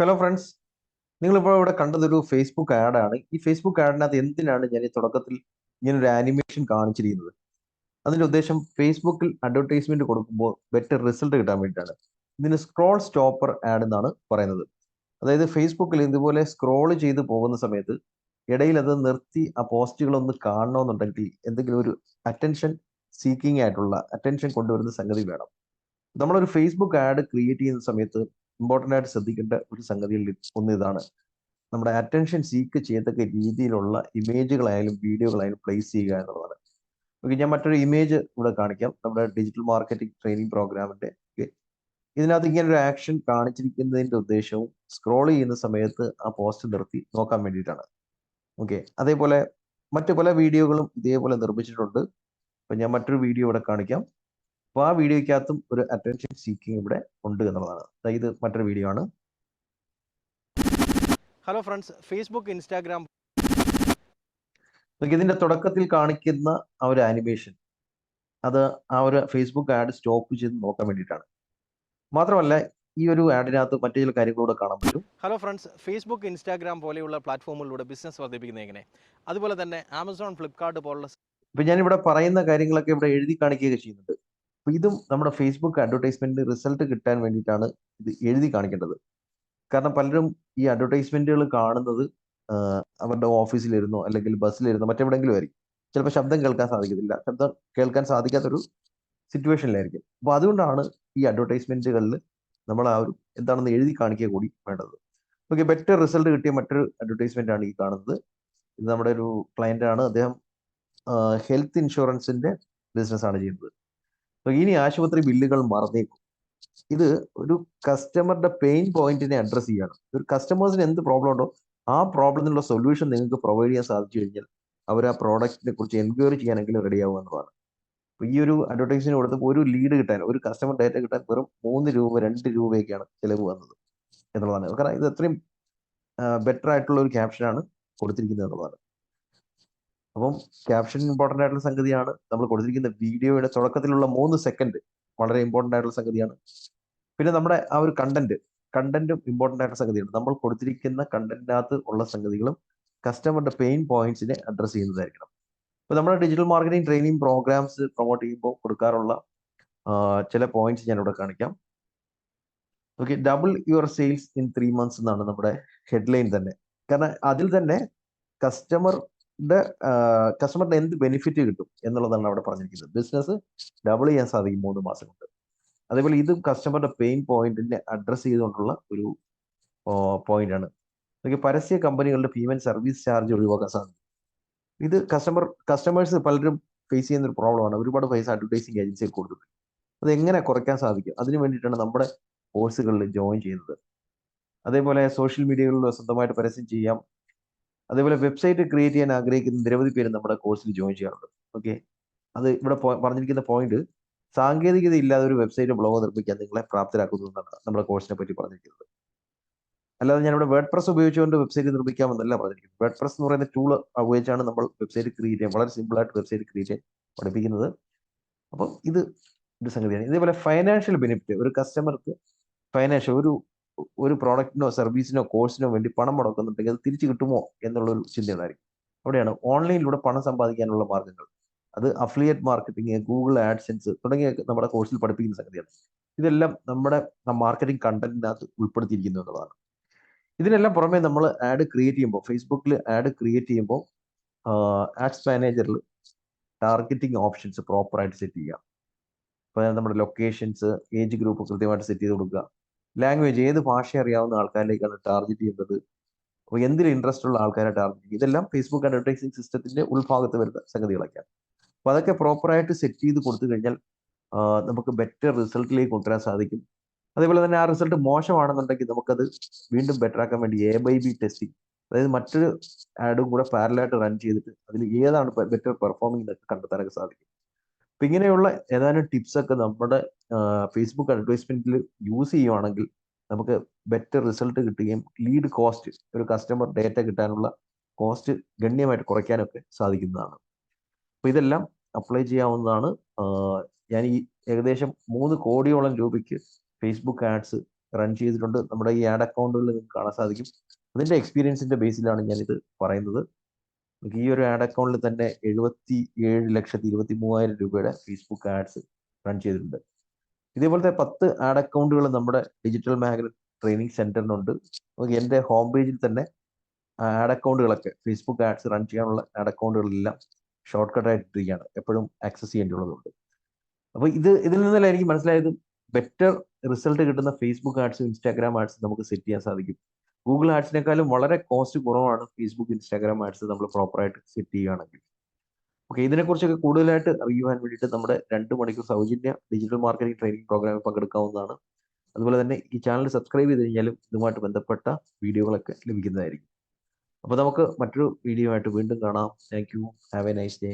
Hello friends നിങ്ങളിപ്പോൾ ഇവിടെ കണ്ടതൊരു Facebook ആഡാണ് ഈ ഫേസ്ബുക്ക് ആഡിനകത്ത് എന്തിനാണ് ഞാൻ ഈ തുടക്കത്തിൽ ഇങ്ങനെ ഒരു ആനിമേഷൻ കാണിച്ചിരിക്കുന്നത്? അതിന്റെ ഉദ്ദേശം ഫേസ്ബുക്കിൽ അഡ്വർടൈസ്മെന്റ് കൊടുക്കുമ്പോൾ ബെറ്റർ റിസൾട്ട് കിട്ടാൻ വേണ്ടിയിട്ടാണ്. ഇതിന് സ്ക്രോൾ സ്റ്റോപ്പർ ആഡ് എന്നാണ് പറയുന്നത്. അതായത് ഫേസ്ബുക്കിൽ ഇതുപോലെ സ്ക്രോൾ ചെയ്ത് പോകുന്ന സമയത്ത് ഇടയിൽ അത് നിർത്തി ആ പോസ്റ്റുകളൊന്ന് കാണണമെന്നുണ്ടെങ്കിൽ എന്തെങ്കിലും ഒരു അറ്റൻഷൻ സീക്കിംഗ് ആയിട്ടുള്ള അറ്റൻഷൻ കൊണ്ടുവരുന്ന സംഗതി വേണം. നമ്മളൊരു ഫേസ്ബുക്ക് ആഡ് ക്രിയേറ്റ് ചെയ്യുന്ന സമയത്ത് ഇമ്പോർട്ടന്റ് ആയിട്ട് ശ്രദ്ധിക്കേണ്ട ഒരു സംഗതിയിൽ ഒന്ന് ഇതാണ്. നമ്മുടെ അറ്റൻഷൻ സീക്ക് ചെയ്യത്തക്ക രീതിയിലുള്ള ഇമേജുകളായാലും വീഡിയോകളായാലും പ്ലേസ് ചെയ്യുക എന്നുള്ളതാണ്. ഓക്കെ ഞാൻ മറ്റൊരു ഇമേജ് ഇവിടെ കാണിക്കാം. നമ്മുടെ ഡിജിറ്റൽ മാർക്കറ്റിംഗ് ട്രെയിനിങ് പ്രോഗ്രാമിന്റെ ഇതിനകത്ത് ഇങ്ങനെ ഒരു ആക്ഷൻ കാണിച്ചിരിക്കുന്നതിന്റെ ഉദ്ദേശവും സ്ക്രോൾ ചെയ്യുന്ന സമയത്ത് ആ പോസ്റ്റ് നിർത്തി നോക്കാൻ വേണ്ടിയിട്ടാണ്. ഓക്കെ അതേപോലെ മറ്റു പല വീഡിയോകളും ഇതേപോലെ നിർമ്മിച്ചിട്ടുണ്ട്. അപ്പൊ ഞാൻ മറ്റൊരു വീഡിയോ ഇവിടെ കാണിക്കാം. അപ്പോൾ ആ വീഡിയോയ്ക്കകത്തും ഒരു അറ്റൻഷൻ സീക്കിംഗ് ഇവിടെ ഉണ്ട് എന്നുള്ളതാണ്. ഇത് മറ്റൊരു വീഡിയോ ആണ്. ഹലോ ഫ്രണ്ട്സ് ഫേസ്ബുക്ക് ഇൻസ്റ്റാഗ്രാം ഇതിന്റെ തുടക്കത്തിൽ കാണിക്കുന്ന ആ ഒരു ആനിമേഷൻ അത് ആ ഒരു ഫേസ്ബുക്ക് ആഡ് സ്റ്റോപ്പ് ചെയ്ത് നോക്കാൻ വേണ്ടിയിട്ടാണ്. മാത്രമല്ല ഈ ഒരു ആഡിനകത്ത് മറ്റു ചില കാര്യങ്ങളൂടെ കാണാൻ പറ്റും. ഹലോ ഫ്രണ്ട്സ് ഫേസ്ബുക്ക് ഇൻസ്റ്റാഗ്രാം പോലെയുള്ള പ്ലാറ്റ്ഫോമുകളിലൂടെ ബിസിനസ് വർദ്ധിപ്പിക്കുന്നത് എങ്ങനെ? അതുപോലെ തന്നെ ആമസോൺ ഫ്ലിപ്കാർട്ട് പോലുള്ള ഇപ്പൊ ഞാനിവിടെ പറയുന്ന കാര്യങ്ങളൊക്കെ ഇവിടെ എഴുതി കാണിക്കുകയൊക്കെ ചെയ്യുന്നുണ്ട്. അപ്പൊ ഇതും നമ്മുടെ ഫേസ്ബുക്ക് അഡ്വർടൈസ്മെന്റിന് റിസൾട്ട് കിട്ടാൻ വേണ്ടിയിട്ടാണ് ഇത് എഴുതി കാണിക്കേണ്ടത്. കാരണം പലരും ഈ അഡ്വർടൈസ്മെന്റുകൾ കാണുന്നത് അവരുടെ ഓഫീസിലിരുന്നോ അല്ലെങ്കിൽ ബസ്സിലിരുന്നോ മറ്റെവിടെയെങ്കിലും ആയിരിക്കും. ചിലപ്പോൾ ശബ്ദം കേൾക്കാൻ സാധിക്കത്തില്ല. ശബ്ദം കേൾക്കാൻ സാധിക്കാത്തൊരു സിറ്റുവേഷനിലായിരിക്കും അപ്പൊ അതുകൊണ്ടാണ് ഈ അഡ്വർടൈസ്മെന്റുകളിൽ നമ്മൾ ആ ഒരു എന്താണെന്ന് എഴുതി കാണിക്കുക കൂടി വേണ്ടത്. ഓക്കെ ബെറ്റർ റിസൾട്ട് കിട്ടിയ മറ്റൊരു അഡ്വർടൈസ്മെന്റ് ആണ് ഈ കാണുന്നത്. ഇത് നമ്മുടെ ഒരു ക്ലയന്റ് ആണ്. അദ്ദേഹം ഹെൽത്ത് ഇൻഷുറൻസിന്റെ ബിസിനസ് ആണ് ചെയ്യുന്നത്. അപ്പൊ ഇനി ആശുപത്രി ബില്ലുകൾ മറന്നേക്കും. ഇത് ഒരു കസ്റ്റമറുടെ പെയിൻ പോയിന്റിനെ അഡ്രസ് ചെയ്യണം. ഒരു കസ്റ്റമേഴ്സിന് എന്ത് പ്രോബ്ലം ഉണ്ടോ ആ പ്രോബ്ലത്തിനുള്ള സൊല്യൂഷൻ നിങ്ങൾക്ക് പ്രൊവൈഡ് ചെയ്യാൻ സാധിച്ചു കഴിഞ്ഞാൽ അവർ ആ പ്രോഡക്റ്റിനെ കുറിച്ച് എൻക്വയറി ചെയ്യാനെങ്കിലും റെഡി ആവുക എന്നുള്ളതാണ്. അപ്പൊ ഈ ഒരു അഡ്വർടൈസിന് കൊടുത്തപ്പോൾ ഒരു ലീഡ് കിട്ടാൻ ഒരു കസ്റ്റമർ ഡേറ്റ കിട്ടാൻ വെറും മൂന്ന് രൂപ രണ്ട് രൂപയൊക്കെയാണ് ചിലവ് വന്നത് എന്നുള്ളതാണ്. കാരണം ഇത് അത്രയും ബെറ്റർ ആയിട്ടുള്ള ഒരു ക്യാപ്ഷനാണ് കൊടുത്തിരിക്കുന്നത് എന്നുള്ളതാണ്. അപ്പം ക്യാപ്ഷൻ ഇമ്പോർട്ടന്റ് ആയിട്ടുള്ള സംഗതിയാണ്. നമ്മൾ കൊടുത്തിരിക്കുന്ന വീഡിയോയുടെ തുടക്കത്തിലുള്ള മൂന്ന് സെക്കൻഡ് വളരെ ഇമ്പോർട്ടന്റ് ആയിട്ടുള്ള സംഗതിയാണ്. പിന്നെ നമ്മുടെ ആ ഒരു കണ്ടന്റ് കണ്ടന്റും ഇമ്പോർട്ടന്റ് ആയിട്ടുള്ള സംഗതിയാണ്. നമ്മൾ കൊടുത്തിരിക്കുന്ന കണ്ടന്റിനകത്ത് ഉള്ള സംഗതികളും കസ്റ്റമറുടെ പെയിൻ പോയിന്റ്സിനെ അഡ്രസ്സ് ചെയ്യുന്നതായിരിക്കണം. അപ്പോൾ നമ്മുടെ digital marketing training programs promote ചെയ്യുമ്പോൾ കൊടുക്കാറുള്ള ചില പോയിന്റ്സ് ഞാൻ ഇവിടെ കാണിക്കാം. Okay double your sales in three months എന്നാണ് നമ്മുടെ ഹെഡ്ലൈൻ തന്നെ. കാരണം അതിൽ തന്നെ കസ്റ്റമറുടെ കസ്റ്റമറിന് എന്ത് ബെനിഫിറ്റ് കിട്ടും എന്നുള്ളതാണ് അവിടെ പറഞ്ഞിരിക്കുന്നത്. ബിസിനസ് ഡബിൾ ചെയ്യാൻ സാധിക്കും മൂന്ന് മാസം കൊണ്ട് അതേപോലെ ഇത് കസ്റ്റമറുടെ പെയിൻ പോയിന്റിനെ അഡ്രസ്സ് ചെയ്തുകൊണ്ടുള്ള ഒരു പോയിന്റ് ആണ്. ഓക്കെ പരസ്യ കമ്പനികളുടെ പേയ്മെന്റ് സർവീസ് ചാർജ് ഒഴിവാക്കാൻ സാധിക്കും. ഇത് കസ്റ്റമർ കസ്റ്റമേഴ്സ് പലരും ഫേസ് ചെയ്യുന്ന ഒരു പ്രോബ്ലമാണ് ഒരുപാട് പൈസ അഡ്വർടൈസിങ് ഏജൻസിയിൽ കൊടുത്തിട്ട്. അത് എങ്ങനെ കുറയ്ക്കാൻ സാധിക്കും? അതിനു വേണ്ടിയിട്ടാണ് നമ്മുടെ കോഴ്സുകളിൽ ജോയിൻ ചെയ്യുന്നത്. അതേപോലെ സോഷ്യൽ മീഡിയകളിൽ സ്വന്തമായിട്ട് പരസ്യം ചെയ്യാം. അതേപോലെ വെബ്സൈറ്റ് ക്രിയേറ്റ് ചെയ്യാൻ ആഗ്രഹിക്കുന്ന നിരവധി പേര് നമ്മുടെ കോഴ്സിൽ ജോയിൻ ചെയ്യാറുണ്ട്. ഓക്കെ അത് ഇവിടെ പറഞ്ഞിരിക്കുന്ന പോയിന്റ് സാങ്കേതികത ഇല്ലാതെ ഒരു വെബ്സൈറ്റ് ബ്ലോഗ് നിർമ്മിക്കാൻ നിങ്ങളെ പ്രാപ്തരാക്കുന്നു എന്നാണ് നമ്മുടെ കോഴ്സിനെ പറ്റി പറഞ്ഞിരിക്കുന്നത്. അല്ലാതെ ഞാനിവിടെ വേർഡ് പ്രസ് ഉപയോഗിച്ചുകൊണ്ട് വെബ്സൈറ്റ് നിർമ്മിക്കാമെന്നല്ല പറഞ്ഞിരിക്കുന്നത്. വേർഡ് പ്രസ് എന്ന് പറയുന്ന ടൂൾ ഉപയോഗിച്ചാണ് നമ്മൾ വെബ്സൈറ്റ് ക്രിയേറ്റ് ചെയ്യാൻ വളരെ സിമ്പിൾ ആയിട്ട് വെബ്സൈറ്റ് ക്രിയേറ്റ് ചെയ്യാൻ പഠിപ്പിക്കുന്നത്. അപ്പം ഇത് ഒരു സംഗതിയാണ്. ഇതേപോലെ ഫൈനാൻഷ്യൽ ബെനിഫിറ്റ് ഒരു കസ്റ്റമർക്ക് ഫൈനാൻഷ്യൽ ഒരു ഒരു പ്രോഡക്റ്റിനോ സർവീസിനോ കോഴ്സിനോ വേണ്ടി പണം മുടക്കുന്നുണ്ടെങ്കിൽ അത് തിരിച്ചു കിട്ടുമോ എന്നുള്ളൊരു ചിന്തയുണ്ടായിരിക്കും. അവിടെയാണ് ഓൺലൈനിലൂടെ പണം സമ്പാദിക്കാനുള്ള മാർഗങ്ങൾ. അത് അഫിലിയേറ്റ് മാർക്കറ്റിംഗ് ഗൂഗിൾ ആഡ്സെൻസ് തുടങ്ങിയ നമ്മുടെ കോഴ്സിൽ പഠിപ്പിക്കുന്ന സംഗതിയാണ്. ഇതെല്ലാം നമ്മുടെ മാർക്കറ്റിംഗ് കണ്ടന്റിനകത്ത് ഉൾപ്പെടുത്തിയിരിക്കുന്നു എന്നുള്ളതാണ്. ഇതിനെല്ലാം പുറമെ നമ്മൾ ആഡ് ക്രിയേറ്റ് ചെയ്യുമ്പോൾ ഫേസ്ബുക്കിൽ ആഡ് ക്രിയേറ്റ് ചെയ്യുമ്പോൾ ആഡ്സ് മാനേജറിൽ ടാർഗറ്റിംഗ് ഓപ്ഷൻസ് പ്രോപ്പറായിട്ട് സെറ്റ് ചെയ്യുക. അപ്പോൾ നമ്മുടെ ലൊക്കേഷൻസ് ഏജ് ഗ്രൂപ്പ് കൃത്യമായിട്ട് സെറ്റ് ചെയ്ത് കൊടുക്കുക. ലാംഗ്വേജ് ഏത് ഭാഷ അറിയാവുന്ന ആൾക്കാരിലേക്കാണ് ടാർഗറ്റ് ചെയ്യുന്നത്? അപ്പോൾ എന്തിൽ ഇൻട്രസ്റ്റ് ഉള്ള ആൾക്കാരെ ടാർഗറ്റ് ചെയ്യും? ഇതെല്ലാം ഫേസ്ബുക്ക് അഡ്വർടൈസിങ് സിസ്റ്റത്തിന്റെ ഉൾഭാഗത്ത് വരുന്ന സംഗതികളൊക്കെയാണ്. അപ്പോൾ അതൊക്കെ പ്രോപ്പറായിട്ട് സെറ്റ് ചെയ്ത് കൊടുത്തു കഴിഞ്ഞാൽ നമുക്ക് ബെറ്റർ റിസൾട്ടിലേക്ക് കൊണ്ടുവരാൻ സാധിക്കും. അതേപോലെ തന്നെ ആ റിസൾട്ട് മോശമാണെന്നുണ്ടെങ്കിൽ നമുക്കത് വീണ്ടും ബെറ്റർ ആക്കാൻ വേണ്ടി എ ബൈ ബി ടെസ്റ്റിംഗ് അതായത് മറ്റൊരു ആഡും കൂടെ പാരലായിട്ട് റൺ ചെയ്തിട്ട് അതിൽ ഏതാണ് ബെറ്റർ പെർഫോമിംഗ് എന്നൊക്കെ കണ്ടെത്താനൊക്കെ സാധിക്കും. അപ്പൊ ഇങ്ങനെയുള്ള ഏതാനും ടിപ്സ് ഒക്കെ നമ്മുടെ ഫേസ്ബുക്ക് അഡ്വർടൈസ്മെന്റിൽ യൂസ് ചെയ്യുവാണെങ്കിൽ നമുക്ക് ബെറ്റർ റിസൾട്ട് കിട്ടുകയും ലീഡ് കോസ്റ്റ് ഒരു കസ്റ്റമർ ഡേറ്റ കിട്ടാനുള്ള കോസ്റ്റ് ഗണ്യമായിട്ട് കുറയ്ക്കാനൊക്കെ സാധിക്കുന്നതാണ്. അപ്പൊ ഇതെല്ലാം അപ്ലൈ ചെയ്യാവുന്നതാണ്. ഞാൻ ഈ ഏകദേശം മൂന്ന് കോടിയോളം രൂപയ്ക്ക് ഫേസ്ബുക്ക് ആഡ്സ് റൺ ചെയ്തിട്ടുണ്ട്. നമ്മുടെ ഈ ആഡ് അക്കൗണ്ടുകളിൽ നിങ്ങൾക്ക് കാണാൻ സാധിക്കും. അതിന്റെ എക്സ്പീരിയൻസിന്റെ ബേസിലാണ് ഞാൻ ഇത് പറയുന്നത്. നമുക്ക് ഈ ഒരു ആഡ് അക്കൗണ്ടിൽ തന്നെ എഴുപത്തി ഏഴ് ലക്ഷത്തി ഇരുപത്തി മൂവായിരം രൂപയുടെ ഫേസ്ബുക്ക് ആഡ്സ് റൺ ചെയ്തിട്ടുണ്ട്. ഇതേപോലത്തെ പത്ത് ആഡ് അക്കൗണ്ടുകൾ നമ്മുടെ ഡിജിറ്റൽ മാഗ്ന ട്രെയിനിങ് സെന്ററിനുണ്ട് നമുക്ക് എന്റെ ഹോം പേജിൽ തന്നെ ആഡ് അക്കൗണ്ടുകളൊക്കെ ഫേസ്ബുക്ക് ആഡ്സ് റൺ ചെയ്യാനുള്ള ആഡ് അക്കൗണ്ടുകളെല്ലാം ഷോർട്ട് കട്ട് ആയിട്ടിരിക്കുകയാണ് എപ്പോഴും ആക്സസ് ചെയ്യേണ്ടിയുള്ളതുണ്ട് അപ്പോൾ ഇത് ഇതിൽ നിന്നെല്ലാം എനിക്ക് മനസ്സിലായത്? ബെറ്റർ റിസൾട്ട് കിട്ടുന്ന ഫേസ്ബുക്ക് ആഡ്സും ഇൻസ്റ്റാഗ്രാം ആഡ്സും നമുക്ക് സെറ്റ് ചെയ്യാൻ സാധിക്കും. ഗൂഗിൾ ആഡ്സിനേക്കാളും വളരെ കോസ്റ്റ് കുറവാണ് ഫേസ്ബുക്ക് ഇൻസ്റ്റാഗ്രാം ആഡ്സ് നമ്മൾ പ്രോപ്പറായിട്ട് സെറ്റ് ചെയ്യുകയാണെങ്കിൽ. ഓക്കെ ഇതിനെക്കുറിച്ചൊക്കെ കൂടുതലായിട്ട് അറിയുവാൻ വേണ്ടിയിട്ട് നമ്മുടെ രണ്ട് മണിക്കൂർ സൗജന്യ ഡിജിറ്റൽ മാർക്കറ്റിംഗ് ട്രെയിനിങ് പ്രോഗ്രാമിൽ പങ്കെടുക്കാവുന്നതാണ്. അതുപോലെ തന്നെ ഈ ചാനൽ സബ്സ്ക്രൈബ് ചെയ്ത് കഴിഞ്ഞാലും ഇതുമായിട്ട് ബന്ധപ്പെട്ട വീഡിയോകളൊക്കെ ലഭിക്കുന്നതായിരിക്കും. അപ്പോൾ നമുക്ക് മറ്റൊരു വീഡിയോ ആയിട്ട് വീണ്ടും കാണാം. Thank you have a nice day